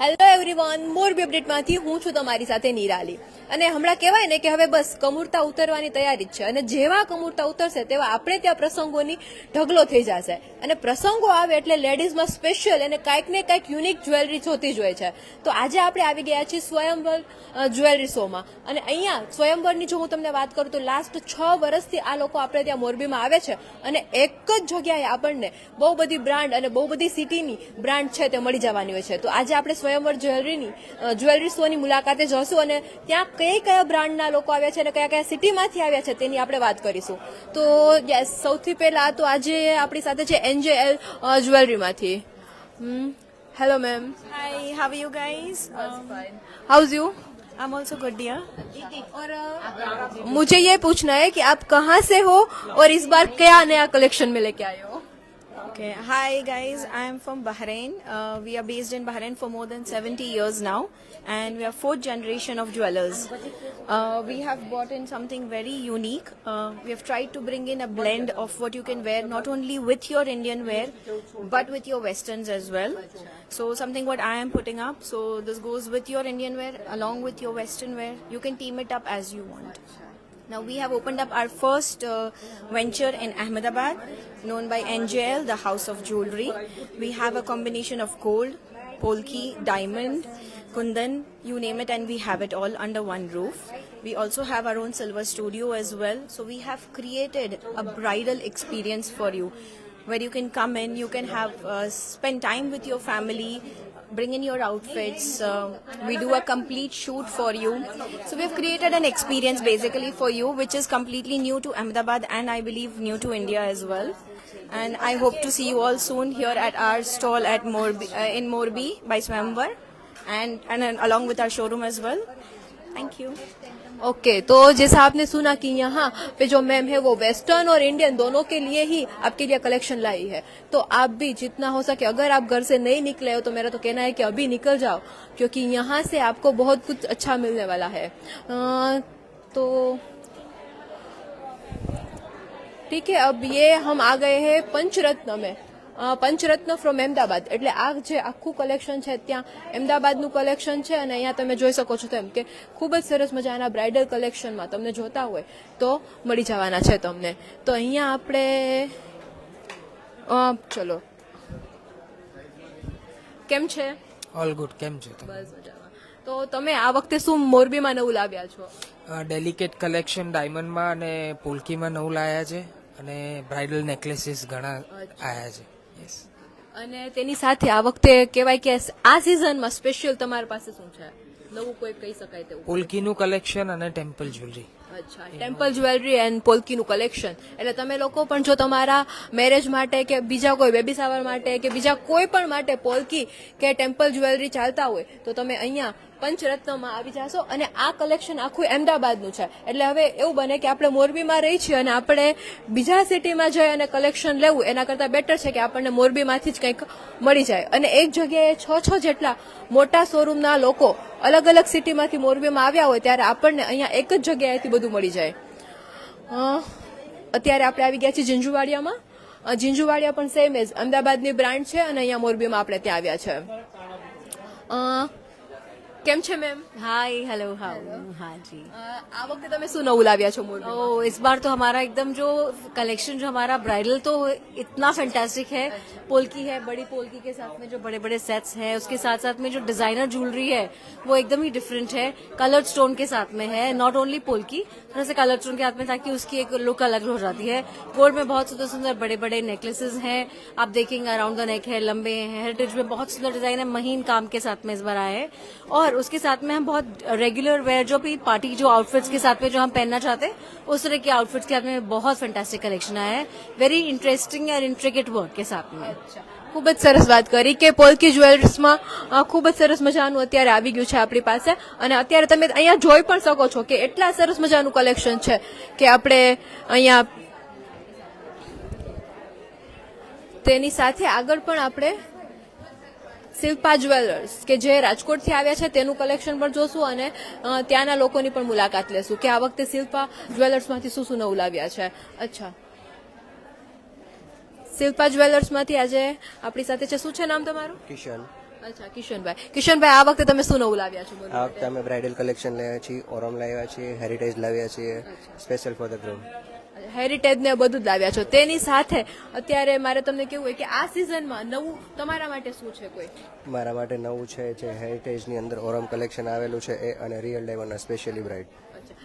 Hello everyone Morbi અપડેટમાંથી હું છું તમારી સાથે નિરાલી. અને હમણાં કહેવાય ને કે હવે બસ કમૂરતા ઉતરવાની તૈયારી છે. અને જેવા કમૂરતા ઉતરશે તેવા આપણે ત્યાં પ્રસંગોની ઢગલો થઈ જશે. અને પ્રસંગો આવે એટલે લેડીઝમાં સ્પેશિયલ અને કાંઈક ને કાંઈક યુનિક જ્વેલરી જોતી જ હોય છે. તો આજે આપણે આવી ગયા છીએ સ્વયંવર જ્વેલરી શોમાં અને અહીંયા સ્વયંવરની જો હું તમને વાત કરું તો લાસ્ટ છ વર્ષથી આ લોકો આપણે ત્યાં મોરબીમાં આવે છે. અને એક જ જગ્યાએ આપણને બહુ બધી બ્રાન્ડ અને બહુ બધી સિટીની બ્રાન્ડ છે તે મળી જવાની હોય છે. તો આજે આપણે સ્વયંવર જ્વેલરીની જ્વેલરી શોની મુલાકાતે જશું અને ત્યાં કઈ કયા બ્રાન્ડના લોકો આવ્યા છે અને કયા કયા સિટીમાંથી આવ્યા છે તેની આપણે વાત કરીશું તો યસ સૌથી પહેલા તો આજે આપણી સાથે છે NJL જ્વેલરીમાંથી hello ma'am Hi, how are you guys? Um, how's you I'm also good, dear. और अ, मुझे ये पूछना है कि आप कहाँ से हो और इस बार क्या नया कलेक्शन में लेके आए हो Okay. Hi, guys. I am from Bahrain. Uh, we are based in Bahrain for more than 70 years now, And we are fourth generation of jewelers. Uh, we have brought in something very unique. Uh, we have tried to bring in a blend of what you can wear not only with your Indian wear, but with your westerns as well. So something what I am putting up. So this goes with your Indian wear along with your western wear. You can team it up as you want. Now we have opened up our first uh, venture in Ahmedabad, known by NJL, the House of Jewelry. We have a combination of gold, polki, diamond, kundan, you name it, and we have it all under one roof. We also have our own silver studio as well. So we have created a bridal experience for you, where you can come in, you can have uh, spend time with your family, bring in your outfits. Uh, we do a complete shoot for you. So we have created an experience basically for you, which is completely new to Ahmedabad and I believe new to India as well. And I hope to see you all soon here at our stall at Morbi, uh, in Morbi by Swamvar, and and uh, along with our showroom as well. Thank you. Okay okay, तो जैसा आपने सुना कि यहाँ पे जो ma'am है वो वेस्टर्न और इंडियन दोनों के लिए ही आपके लिए कलेक्शन लाई है तो आप भी जितना हो सके अगर आप घर से नहीं निकले हो तो मेरा तो कहना है कि अभी निकल जाओ क्योंकि यहाँ से आपको बहुत कुछ अच्छा मिलने वाला है अ, तो ठीक है अब ये हम आ गए हैं पंचरत्न में અ, પંચરત્ન ફ્રોમ અમદાવાદ એટલે આ જે આખું કલેક્શન છે ત્યાં અમદાવાદનું કલેક્શન છે અને અહીંયા તમે જોઈ શકો છો તેમ કે ખૂબ જ સરસ મજાના બ્રાઇડલ કલેક્શનમાં તમને જોતા હોય તો મળી જવાના છે તમને તો અહીંયા આપણે અ, ચલો કેમ છે ઓલ ગુડ કેમ છો તમે બસ મજામાં તો તમે આ વખતે શું મોરબીમાં નવું લાવ્યા છો ડેલિકેટ કલેક્શન ડાયમંડમાં અને પોલકીમાં નવું લાયા છે અને બ્રાઇડલ નેકલેસીસ ઘણા આયા છે. યસ અને તેની સાથે આ વખતે કહેવાય કે આ સિઝનમાં સ્પેશિયલ તમારી પાસે શું છે? નવું કોઈ કહી શકાય તેવું? પોલકીનું કલેક્શન અને ટેમ્પલ જ્વેલરી અચ્છા ટેમ્પલ જ્વેલરી એન્ડ પોલકીનું કલેક્શન એટલે તમે લોકો પણ જો તમારા મેરેજ માટે કે બીજા કોઈ બેબી સાવર માટે કે બીજા કોઈ પણ માટે પોલકી કે ટેમ્પલ જ્વેલરી ચાલતા હોય તો તમે અહીંયા પંચરત્નમાં આવી જાશો અને આ કલેક્શન આખું અમદાવાદનું છે. એટલે હવે એવું બને કે આપણે મોરબીમાં રહી છીએ અને આપણે બીજા સિટીમાં જઈ અને કલેક્શન લેવું એના કરતાં બેટર છે કે આપણને મોરબીમાંથી જ કંઈક મળી જાય. અને એક જગ્યાએ છ છ જેટલા મોટા શોરૂમના લોકો અલગ અલગ સિટીમાંથી મોરબીમાં આવ્યા હોય ત્યારે આપણને અહીંયા એક જ જગ્યાએથી બધું મળી જાય. અત્યારે આપણે આવી ગયા છીએ ઝીંઝુવાડિયામાં. અ, ઝીંઝુવાડિયા પણ સેમ એઝ અમદાવાદની બ્રાન્ડ છે અને અહીંયા મોરબીમાં આપણે ત્યાં આવ્યા છે. કેમ છે મેમ हाय हेलो हाउ हाँ जी આ વખતે તમે શું નવું લાવ્યા છો મોરબી ओ इस बार तो हमारा एकदम जो कलेक्शन जो हमारा ब्राइडल तो इतना फैंटास्टिक है पोल्की है बड़ी पोल्की के साथ में जो बड़े बड़े सेट्स हैं उसके साथ साथ में जो डिजाइनर ज्वेलरी है वो एकदम ही डिफरेंट है कलर्ड स्टोन के साथ में है नॉट ओनली पोल्की थोड़ा से कलर्ड स्टोन के साथ में ताकि उसकी एक लुक अलग हो जाती है गोल्ड में बहुत सुंदर सुंदर बड़े बड़े नेकलेसेस हैं आप देखेंगे अराउंड द नेक है लंबे हैं हेरिटेज में बहुत सुंदर डिजाइन है महीन काम के साथ में इस बार आए हैं और उसके साथ में हम बहुत रेगुलर वेयर जो भी पार्टी जो आउटफिट्स के साथ में जो हम पहनना चाहते हैं उस तरह के आउटफिट्स के साथ में बहुत फैंटास्टिक कलेक्शन आया है वेरी इंटरेस्टिंग और इंट्रिकेट वर्क के साथ में ખૂબ જ સરસ વાત કરી કે પોલકી જ્વેલર્સમાં અ, ખૂબ જ સરસ મજાનું અત્યારે આવી ગયું છે આપણી પાસે અને અત્યારે તમે અહીંયા જોઈ પણ શકો છો કે એટલા સરસ મજાનું કલેક્શન છે કે આપણે અહીંયા તેની સાથે આગળ પણ આપણે શિલ્પા જ્વેલર્સ કે જે રાજકોટથી આવ્યા છે તેનું કલેક્શન પણ જોશું અને ત્યાંના લોકોની પણ મુલાકાત લેશું કે આ વખતે શિલ્પા જ્વેલર્સમાંથી શું શું નવું લાવ્યા છે. અચ્છા. શિલ્પા જ્વેલર્સમાંથી આજે આપણી સાથે છે. શું છે નામ તમારું? કિશન. અચ્છા કિશનભાઈ. કિશનભાઈ આ વખતે તમે શું નવું લાવ્યા છો? આ વખતે અમે બ્રાઇડલ કલેક્શન લાવ્યા છીએ ઓરમ લાવ્યા છીએ હેરિટેજ લાવ્યા છીએ special for the groom heritage ને બધું જ લાવ્યા છો. તેની સાથે અત્યારે મારે તમને કેવું હોય કે આ સિઝનમાં નવું તમારા માટે શું છે કોઈ? મારા માટે નવું છે જે હેરિટેજની અંદર ઓરમ કલેક્શન આવેલું છે એ અને રિયલ ડાયમંડ સ્પેશિયલી બ્રાઇટ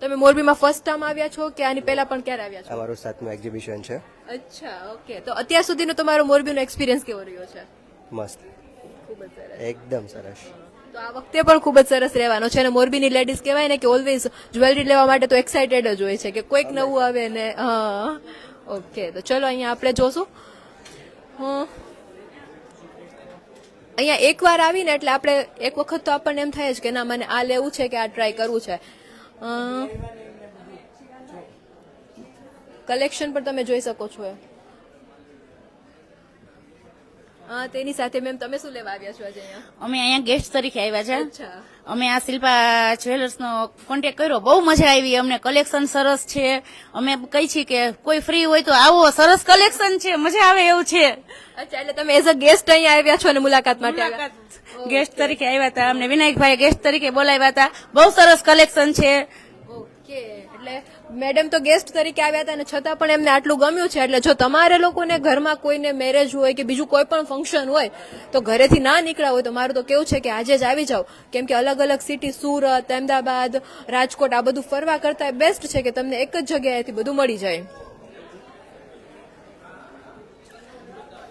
તમે મોરબીમાં ફર્સ્ટ ટાઈમ આવ્યા છો કે આની પહેલા પણ ક્યારે આવ્યા છો? અમારું સાતમું એક્ઝિબિશન છે. અચ્છા ઓકે. તો અત્યાર સુધીનો તમારો મોરબીનો એક્સપિરિયન્સ કેવો રહ્યો છે? મસ્ત. ખૂબ જ સરસ. એકદમ સરસ. તો આ વખતે પણ ખૂબ જ સરસ રહેવાનો છે. અને મોરબીની લેડીઝ કહેવાય ને કે ઓલવેઝ જ્વેલરી લેવા માટે તો એક્સાઇટેડ જ હોય છે કે કોઈક નવું આવે ને હા. ઓકે તો ચલો અહીંયા આપણે જોશું. હં. અહીંયા એકવાર આવીને એટલે આપણે એક વખત તો આપણને એમ થાય જ કે ના મને આ લેવું છે કે આ ટ્રાય કરવું છે. કલેક્શન પણ તમે જોઈ શકો છો હા તેની સાથે મેમ તમે શું લેવા આવ્યા છો આજે અહીંયા? અમે અહીંયા ગેસ્ટ તરીકે આવ્યા છે. અમે આ શિલ્પા જ્વેલર્સનો કોન્ટેક્ટ કર્યો. બહુ મજા આવી. અમને કલેક્શન સરસ છે. અમે કહી છીએ કે કોઈ ફ્રી હોય તો આવો. સરસ કલેક્શન છે. મજા આવે એવું છે. અચ્છા એટલે તમે એઝ અ ગેસ્ટ અહીંયા આવ્યા છો અને મુલાકાત માટે ગેસ્ટ તરીકે આવ્યા હતા. અમને વિનાયકભાઈ ગેસ્ટ તરીકે બોલાવ્યા હતા. બહુ સરસ કલેક્શન છે. ઓકે એટલે મેડમ તો ગેસ્ટ તરીકે આવ્યા હતા અને છતાં પણ એમને આટલું ગમ્યું છે, એટલે જો તમારે લોકોને ઘરમાં કોઈને મેરેજ હોય કે બીજું કોઈ પણ ફંક્શન હોય, તો ઘરેથી ના નીકળ્યા હોય તો મારું તો કેવું છે કે આજે જ આવી જાઓ. કેમ કે અલગ અલગ સિટી સુરત, અમદાવાદ, રાજકોટ, આ બધું ફરવા કરતા બેસ્ટ છે કે તમને એક જ જગ્યાએથી બધું મળી જાય.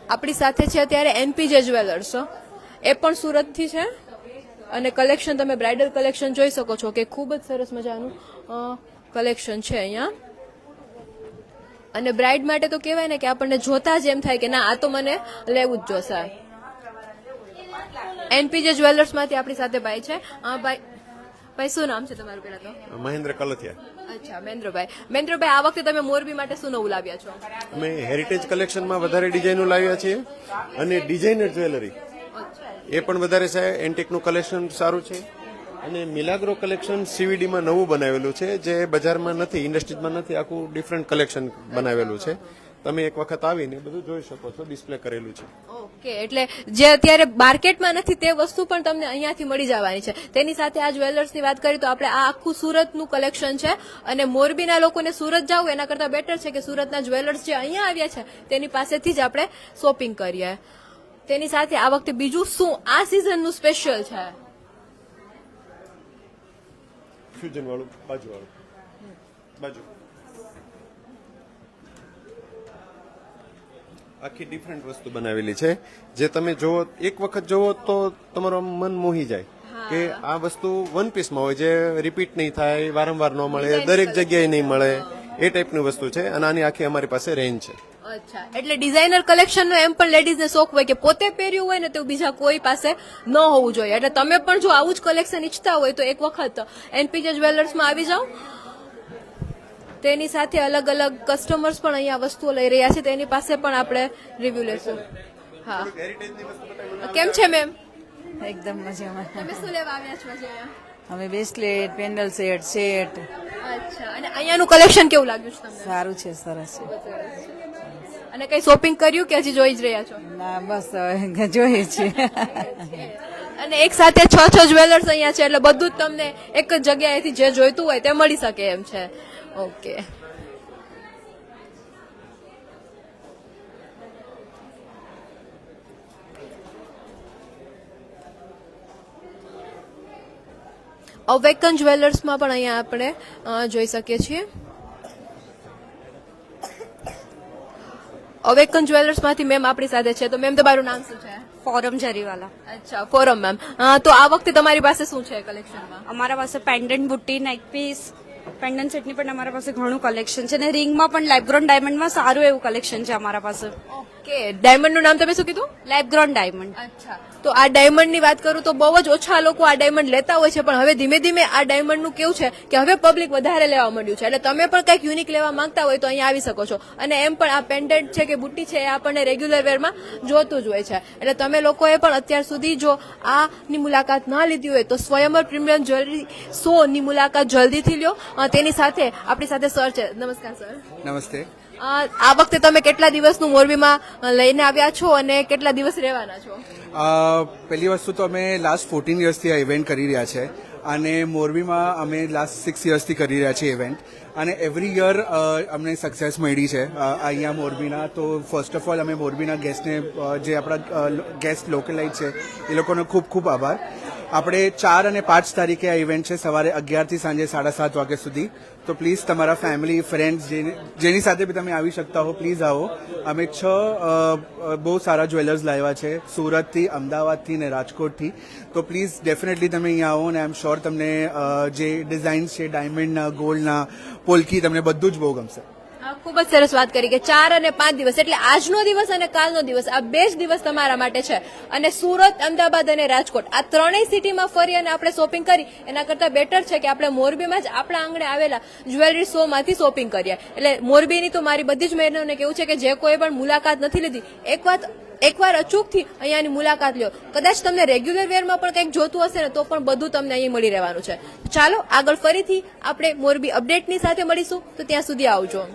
આપણી સાથે છે અત્યારે એનપીજે જ્વેલર્સ એ પણ સુરતથી છે. અને કલેક્શન તમે બ્રાઇડલ કલેક્શન જોઈ શકો છો કે ખૂબ જ સરસ મજાનું કલેક્શન છે અહીંયા. અને બ્રાઇડ માટે તો કહેવાય ને કે આપણને જોતા જ એમ થાય કે ના આ તો મને લેવું જ જોશે એનપીજે જ્વેલર્સમાંથી આપણી સાથે ભાઈ છે. ભાઈ ભાઈ શું નામ છે તમારું પેલા તો? મહેન્દ્ર કલથિયા. અચ્છા મહેન્દ્રભાઈ. મહેન્દ્રભાઈ આ વખતે તમે મોરબી માટે શું નવું લાવ્યા છો? અમે હેરિટેજ કલેક્શનમાં વધારે ડિઝાઇનો લાવ્યા છીએ અને ડિઝાઇનર જ્વેલરી એ પણ વધારે છે એન્ટિકનું કલેક્શન સારું છે. અને મિલાગ્રો કલેક્શન સીવીડીમાં નવું બનાવેલું છે, જે બજારમાં નથી ઇન્ડસ્ટ્રીઝમાં નથી, આખું ડિફરન્ટ કલેક્શન બનાવેલું છે. તમે એક વખત આવીને બધું જોઈ શકો છો ડિસ્પ્લે કરેલું છે. ઓકે, એટલે જે અત્યારે માર્કેટમાં નથી તે વસ્તુ પણ તમને અહીંયાથી મળી જવાની છે. તેની સાથે આ જ્વેલર્સની વાત કરીએ તો આપણે આ આખું સુરતનું કલેક્શન છે અને મોરબીના લોકોને સુરત જવું એના કરતાં બેટર છે કે સુરતના જ્વેલર્સ જે અહીંયા આવ્યા છે, તેની પાસેથી જ આપણે શોપિંગ કરીએ. તેની સાથે આ વખતે બીજું શું? આ સિઝનનું સ્પેશિયલ છે. ફ્યુઝન વાળું બાજુ વાળું બાજુ આખી ડિફરન્ટ વસ્તુ બનાવેલી છે જે તમે જોવો એક વખત જોવો તો તમારું આમ મન મોહી જાય કે આ વસ્તુ વન પીસમાં હોય જે રિપીટ નહીં થાય વારંવાર ન મળે દરેક જગ્યાએ નહીં મળે એ ટાઈપની વસ્તુ છે અને આની આખી અમારી પાસે રેન્જ છે અચ્છા. એટલે ડિઝાઇનર કલેક્શનનો એમ પણ લેડીઝને શોખ હોય કે પોતે પહેર્યું હોય ને તો બીજા કોઈ પાસે ન હોવું જોઈએ. એટલે તમે પણ જો આવું જ કલેક્શન ઈચ્છતા હોય તો એક વખત એનપીજે જ્વેલર્સમાં આવી જાઓ. તેની સાથે અલગ અલગ કસ્ટમર્સ પણ અહીંયા વસ્તુઓ લઈ રહ્યા છે. તેની પાસે પણ આપણે રિવ્યુ લેશું. હા. કેમ છે મેમ એકદમ મજામાં. તમે શું લેવા આવ્યા છો આજે? અહીંયા? અમે બ્રેસલેટ પેન્ડલ સેટ સેટ અચ્છા. અને અહીંયાનું કલેક્શન કેવું લાગ્યું છે તમને? સારું છે સરસ છે. અને કઈ શોપિંગ કર્યું કે હજી જોઈ જ રહ્યા છો? ના બસ જોઈએ છીએ અને એક સાથે છ છ જ્વેલર્સ અહીંયા છે એટલે બધું જ તમને એક જ જગ્યાએથી જે જોઈતું હોય તે મળી શકે એમ છે. ઓકે. અવેકન જ્વેલર્સમાં પણ અહીંયા આપણે જોઈ શકીએ છીએ. અવેકન જ્વેલર્સમાંથી મેમ આપણી સાથે છે. તો મેમ તમારું નામ શું છે? ફોરમ જરીવાલા. અચ્છા ફોરમ મેમ તો આ વખતે તમારી પાસે શું છે કલેક્શનમાં અમારા પાસે પેન્ડન્ટ બુટ્ટી નેક પીસ પેન્ડન્ટ સેટની પણ અમારા પાસે ઘણું કલેક્શન છે. અને રિંગમાં પણ લેબગ્રોન ડાયમંડમાં સારું એવું કલેક્શન છે અમારા પાસે. ઓકે ડાયમંડનું નામ તમે શું કીધું? લેબગ્રોન ડાયમંડ અચ્છા. તો આ ડાયમંડની વાત કરું તો બહુ જ ઓછા લોકો આ ડાયમંડ લેતા હોય છે પણ હવે ધીમે ધીમે આ ડાયમંડનું કેવું છે કે હવે પબ્લિક વધારે લેવા માંડ્યું છે. એટલે તમે પણ કંઈક યુનિક લેવા માંગતા હોય તો અહીંયા આવી શકો છો. અને એમ પણ આ પેન્ડન્ટ છે કે બુટ્ટી છે એ આપણને રેગ્યુલર વેરમાં જોતું જ હોય છે. એટલે તમે લોકોએ પણ અત્યાર સુધી જો આની મુલાકાત ના લીધી હોય તો સ્વયંવર પ્રીમિયમ જ્વેલરી શોની મુલાકાત જલ્દીથી લ્યો. તેની સાથે આપણી સાથે સર છે. નમસ્કાર સર નમસ્તે. આ વખતે તમે કેટલા દિવસનું મોરબીમાં લઈને આવ્યા છો અને કેટલા દિવસ રહેવાના છો? પહેલી વસ્તુ તો અમે લાસ્ટ ફોર્ટીન યર્સથી આ ઇવેન્ટ કરી રહ્યા છે. અને મોરબીમાં અમે લાસ્ટ સિક્સ યર્સથી કરી રહ્યા છીએ ઇવેન્ટ અને એવરી યર અમને સક્સેસ મળી છે. અહીંયા મોરબીના, તો ફર્સ્ટ ઓફ ઓલ અમે મોરબીના ગેસ્ટને જે આપણા ગેસ્ટ લોકલાઇટ છે, એ લોકોનો ખૂબ ખૂબ આભાર. આપણે ચાર અને પાંચ તારીખે આ ઇવેન્ટ છે, સવારે અગિયારથી સાંજે સાડા સાત વાગ્યા સુધી. તો પ્લીઝ તમારા ફેમિલી ફ્રેન્ડ્સ જેની સાથે બી તમે આવી શકતા હો પ્લીઝ આવો. અમે છ બહુ સારા જ્વેલર્સ લાવ્યા છે સુરતથી અમદાવાદથી ને રાજકોટથી તો પ્લીઝ ડેફિનેટલી તમે અહીંયા આવો ને આઈ એમ શ્યોર તમને જે ડિઝાઇન્સ છે ડાયમંડના ગોલ્ડના પોલકી તમને બધું જ બહુ ગમશે. ખૂબ જ સરસ વાત કરી કે ચાર અને પાંચ દિવસ એટલે આજનો દિવસ અને કાલનો દિવસ, આ બે જ દિવસ તમારા માટે છે. અને સુરત, અમદાવાદ અને રાજકોટ, આ ત્રણેય સિટીમાં ફરી અને આપણે શોપિંગ કરી, એના કરતાં બેટર છે કે આપણે મોરબીમાં જ આપણા આંગણે આવેલા જ્વેલરી શોમાંથી શોપિંગ કરીએ. એટલે મોરબીની તો મારી બધી જ મહેનતને કેવું છે કે જે કોઈ પણ મુલાકાત નથી લીધી, એક વાત એકવાર અચૂકથી અહીંયાની મુલાકાત લ્યો. કદાચ તમને રેગ્યુલર વેરમાં પણ કંઈક જોતું હશે ને, તો પણ બધું તમને અહીં મળી રહેવાનું છે. ચાલો આગળ ફરીથી આપણે મોરબી અપડેટની સાથે મળીશું. તો ત્યાં સુધી આવજો.